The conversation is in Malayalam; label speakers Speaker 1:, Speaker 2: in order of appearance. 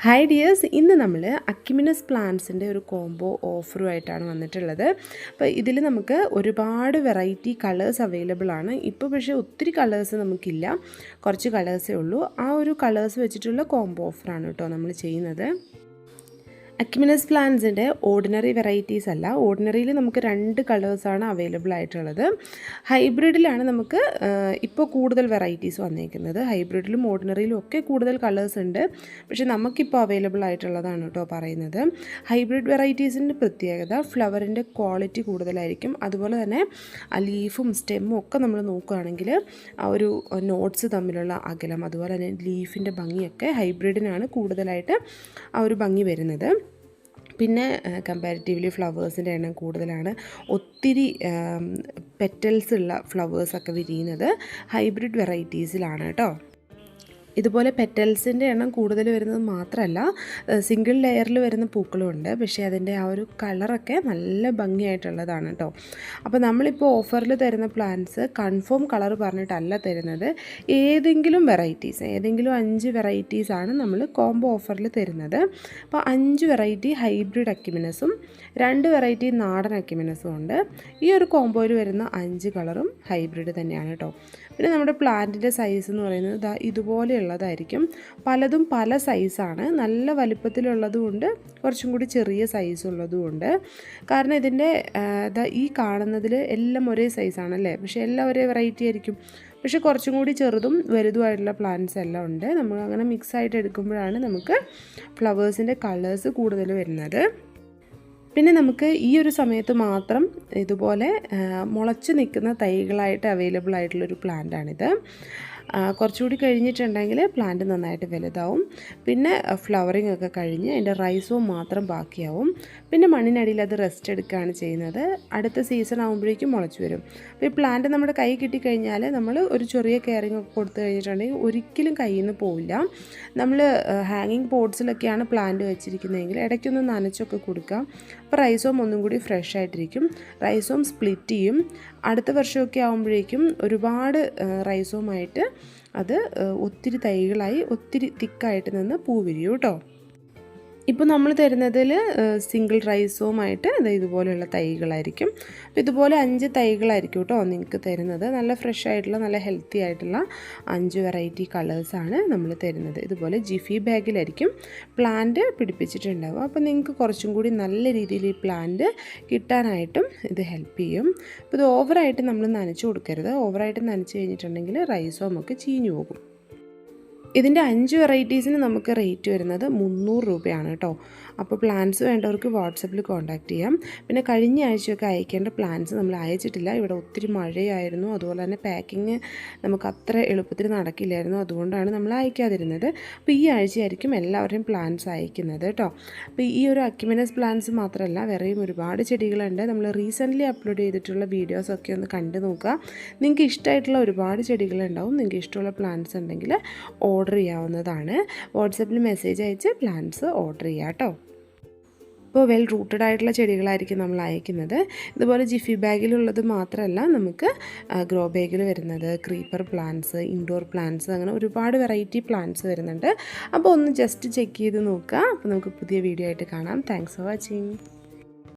Speaker 1: ഹായ് ഡിയേഴ്സ് ഇന്ന് നമ്മൾ അക്യുമിനസ് പ്ലാന്റ്സിന്റെ ഒരു കോംബോ ഓഫറുമായിട്ടാണ് വന്നിട്ടുള്ളത്. അപ്പോൾ ഇതിൽ നമുക്ക് ഒരുപാട് വെറൈറ്റി കളേഴ്സ് അവൈലബിൾ ആണ്. ഇപ്പോൾ പക്ഷേ ഒത്തിരി കളേഴ്സ് നമുക്കില്ല. കുറച്ച് കളേഴ്സേ ഉള്ളൂ. ആ ഒരു കളേഴ്സ് വെച്ചിട്ടുള്ള കോംബോ ഓഫറാണ് കേട്ടോ നമ്മൾ ചെയ്യുന്നത്. അക്യുമിനസ് പ്ലാന്റ്സിന്റെ ഓർഡിനറി വെറൈറ്റീസ് അല്ല. ഓർഡിനറിയിൽ നമുക്ക് രണ്ട് കളേഴ്സാണ് അവൈലബിൾ ആയിട്ടുള്ളത്. ഹൈബ്രിഡിലാണ് നമുക്ക് ഇപ്പോൾ കൂടുതൽ വെറൈറ്റീസ് വന്നിരിക്കുന്നത് ഹൈബ്രിഡിലും ഓർഡിനറിയിലും ഒക്കെ കൂടുതൽ കളേഴ്സ് ഉണ്ട്. പക്ഷെ നമുക്കിപ്പോൾ അവൈലബിൾ ആയിട്ടുള്ളതാണ് കേട്ടോ പറയുന്നത്. ഹൈബ്രിഡ് വെറൈറ്റീസിന്റെ പ്രത്യേകത ഫ്ലവറിന്റെ ക്വാളിറ്റി കൂടുതലായിരിക്കും. അതുപോലെ തന്നെ ലീഫും സ്റ്റെമ്മും ഒക്കെ നമ്മൾ നോക്കുകയാണെങ്കിൽ ആ ഒരു നോട്ട്സ് തമ്മിലുള്ള അകലം അതുപോലെ തന്നെ ലീഫിന്റെ ഭംഗിയൊക്കെ ഹൈബ്രിഡിനാണ് കൂടുതലായിട്ട് ആ ഒരു ഭംഗി വരുന്നത്. പിന്നെ കമ്പാരിറ്റീവ്ലി ഫ്ലവേഴ്സിന്റെ എണ്ണം കൂടുതലാണ്. ഒത്തിരി പെറ്റൽസ് ഉള്ള ഫ്ലവേഴ്സൊക്കെ വിരിയുന്നത് ഹൈബ്രിഡ് വെറൈറ്റീസിലാണ് കേട്ടോ. ഇതുപോലെ പെറ്റൽസിന്റെ എണ്ണം കൂടുതൽ വരുന്നത് മാത്രമല്ല സിംഗിൾ ലെയറിൽ വരുന്ന പൂക്കളും ഉണ്ട് പക്ഷേ അതിന്റെ ആ ഒരു കളറൊക്കെ നല്ല ഭംഗിയായിട്ടുള്ളതാണ് കേട്ടോ അപ്പോൾ നമ്മളിപ്പോൾ ഓഫറിൽ തരുന്ന പ്ലാന്റ്സ് കൺഫേം കളർ പറഞ്ഞിട്ടല്ല തരുന്നത്. ഏതെങ്കിലും വെറൈറ്റീസ് ഏതെങ്കിലും അഞ്ച് വെറൈറ്റീസാണ് നമ്മൾ കോംബോ ഓഫറിൽ തരുന്നത്. അപ്പോൾ അഞ്ച് വെറൈറ്റി ഹൈബ്രിഡ് അക്യുമിനസും രണ്ട് വെറൈറ്റി നാടൻ അക്യുമിനസും ഉണ്ട്. ഈ ഒരു കോംബോയിൽ വരുന്ന അഞ്ച് കളറും ഹൈബ്രിഡ് തന്നെയാണ് കേട്ടോ പിന്നെ നമ്മുടെ പ്ലാന്റിന്റെ സൈസ് എന്ന് പറയുന്നത് ഇതാ ഇതുപോലെയുള്ളതായിരിക്കും പലതും പല സൈസാണ് നല്ല വലിപ്പത്തിലുള്ളതും ഉണ്ട് കുറച്ചും കൂടി ചെറിയ സൈസ് ഉള്ളതും ഉണ്ട് കാരണം ഇതിന്റെ ഇതാ ഈ കാണുന്നതിൽ എല്ലാം ഒരേ സൈസാണല്ലേ പക്ഷേ എല്ലാം ഒരേ വെറൈറ്റി ആയിരിക്കും. പക്ഷേ കുറച്ചും കൂടി ചെറുതും വലുതുമായിട്ടുള്ള പ്ലാന്റ്സ് എല്ലാം ഉണ്ട്. നമ്മൾ അങ്ങനെ മിക്സ് ആയിട്ട് എടുക്കുമ്പോഴാണ് നമുക്ക് ഫ്ലവേഴ്സിന്റെ കളേഴ്സ് കൂടുതൽ വരുന്നത്. പിന്നെ നമുക്ക് ഈ ഒരു സമയത്ത് മാത്രം ഇതുപോലെ മുളച്ച് നിൽക്കുന്ന തൈകളായിട്ട് അവൈലബിൾ ആയിട്ടുള്ളൊരു പ്ലാന്റാണിത് കുറച്ചുകൂടി കഴിഞ്ഞിട്ടുണ്ടെങ്കിൽ പ്ലാന്റ് നന്നായിട്ട് വലുതാവും. പിന്നെ ഫ്ലവറിങ് ഒക്കെ കഴിഞ്ഞ് അതിന്റെ റൈസവും മാത്രം ബാക്കിയാവും. പിന്നെ മണ്ണിനടിയിൽ അത് റെസ്റ്റ് എടുക്കുകയാണ് ചെയ്യുന്നത്. അടുത്ത സീസൺ ആകുമ്പോഴേക്കും മുളച്ചു വരും. അപ്പോൾ ഈ പ്ലാന്റ് നമ്മുടെ കൈ കിട്ടിക്കഴിഞ്ഞാൽ നമ്മൾ ഒരു ചെറിയ കെയറിങ് ഒക്കെ കൊടുത്തു കഴിഞ്ഞിട്ടുണ്ടെങ്കിൽ ഒരിക്കലും കയ്യിൽ നിന്ന് പോവില്ല. നമ്മൾ ഹാങ്ങിങ് പോട്ട്സിലൊക്കെയാണ് പ്ലാന്റ് വെച്ചിരിക്കുന്നതെങ്കിൽ ഇടയ്ക്കൊന്ന് നനച്ചൊക്കെ കൊടുക്കാം അപ്പോൾ റൈസോം ഒന്നും കൂടി ഫ്രഷ് ആയിട്ടിരിക്കും. റൈസോം സ്പ്ലിറ്റ് ചെയ്യും. അടുത്ത വർഷമൊക്കെ ആകുമ്പോഴേക്കും ഒരുപാട് റൈസോമായിട്ട് അത് ഒത്തിരി തൈകളായി ഒത്തിരി തിക്കായിട്ട് നിന്ന് പൂ വിരിയും കേട്ടോ ഇപ്പോൾ നമ്മൾ തരുന്നതിൽ സിംഗിൾ റൈസുമായിട്ട് അത് ഇതുപോലെയുള്ള തൈകളായിരിക്കും. അപ്പോൾ ഇതുപോലെ അഞ്ച് തൈകളായിരിക്കും കേട്ടോ നിങ്ങൾക്ക് തരുന്നത്. നല്ല ഫ്രഷ് ആയിട്ടുള്ള നല്ല ഹെൽത്തി ആയിട്ടുള്ള അഞ്ച് വെറൈറ്റി കളേഴ്സാണ് നമ്മൾ തരുന്നത്. ഇതുപോലെ ജിഫി ബാഗിലായിരിക്കും പ്ലാന്റ് പിടിപ്പിച്ചിട്ടുണ്ടാവും അപ്പോൾ നിങ്ങൾക്ക് കുറച്ചും കൂടി നല്ല രീതിയിൽ ഈ പ്ലാന്റ് കിട്ടാനായിട്ടും ഇത് ഹെൽപ്പ് ചെയ്യും. അപ്പോൾ ഇത് ഓവറായിട്ട് നമ്മൾ നനച്ചു കൊടുക്കരുത്. ഓവറായിട്ട് നനച്ച് കഴിഞ്ഞിട്ടുണ്ടെങ്കിൽ റൈസോമൊക്കെ ചീഞ്ഞു പോകും. ഇതിന്റെ അഞ്ച് വെറൈറ്റീസിന് നമുക്ക് റേറ്റ് വരുന്നത് മുന്നൂറ് രൂപയാണ് കേട്ടോ. അപ്പോൾ പ്ലാൻസ് വേണ്ടവർക്ക് വാട്സപ്പിൽ കോൺടാക്റ്റ് ചെയ്യാം. പിന്നെ കഴിഞ്ഞ ആഴ്ചയൊക്കെ അയക്കേണ്ട പ്ലാൻസ് നമ്മൾ അയച്ചിട്ടില്ല. ഇവിടെ ഒത്തിരി മഴയായിരുന്നു. അതുപോലെ തന്നെ പാക്കിങ് നമുക്ക് അത്ര എളുപ്പത്തിൽ നടക്കില്ലായിരുന്നു. അതുകൊണ്ടാണ് നമ്മൾ അയക്കാതിരുന്നത്. അപ്പോൾ ഈ ആഴ്ചയായിരിക്കും എല്ലാവരുടെയും പ്ലാൻസ് അയക്കുന്നത് കേട്ടോ. അപ്പോൾ ഈ ഒരു അക്യുമിനസ് പ്ലാൻസ് മാത്രമല്ല വേറെയും ഒരുപാട് ചെടികളുണ്ട്. നമ്മൾ റീസെന്റ്ലി അപ്ലോഡ് ചെയ്തിട്ടുള്ള വീഡിയോസൊക്കെ ഒന്ന് കണ്ടു നോക്കുക. നിങ്ങൾക്ക് ഇഷ്ടമായിട്ടുള്ള ഒരുപാട് ചെടികളുണ്ടാവും. നിങ്ങൾക്ക് ഇഷ്ടമുള്ള പ്ലാൻസ് ഉണ്ടെങ്കിൽ ഓർഡർ ചെയ്യാവുന്നതാണ്. വാട്സപ്പിൽ മെസ്സേജ് അയച്ച് പ്ലാന്റ്സ് ഓർഡർ ചെയ്യാം കേട്ടോ. ഇപ്പോൾ വെൽ റൂട്ടഡ് ആയിട്ടുള്ള ചെടികളായിരിക്കും നമ്മൾ അയക്കുന്നത്. ഇതുപോലെ ജിഫി ബാഗിലുള്ളത് മാത്രമല്ല നമുക്ക് ഗ്രോ ബാഗിൽ വരുന്നത് ക്രീപ്പർ പ്ലാന്റ്സ് ഇൻഡോർ പ്ലാന്റ്സ് അങ്ങനെ ഒരുപാട് വെറൈറ്റി പ്ലാന്റ്സ് വരുന്നുണ്ട്. അപ്പോൾ ഒന്ന് ജസ്റ്റ് ചെക്ക് ചെയ്ത് നോക്കുക. അപ്പോൾ നമുക്ക് പുതിയ വീഡിയോ ആയിട്ട് കാണാം. Thanks for watching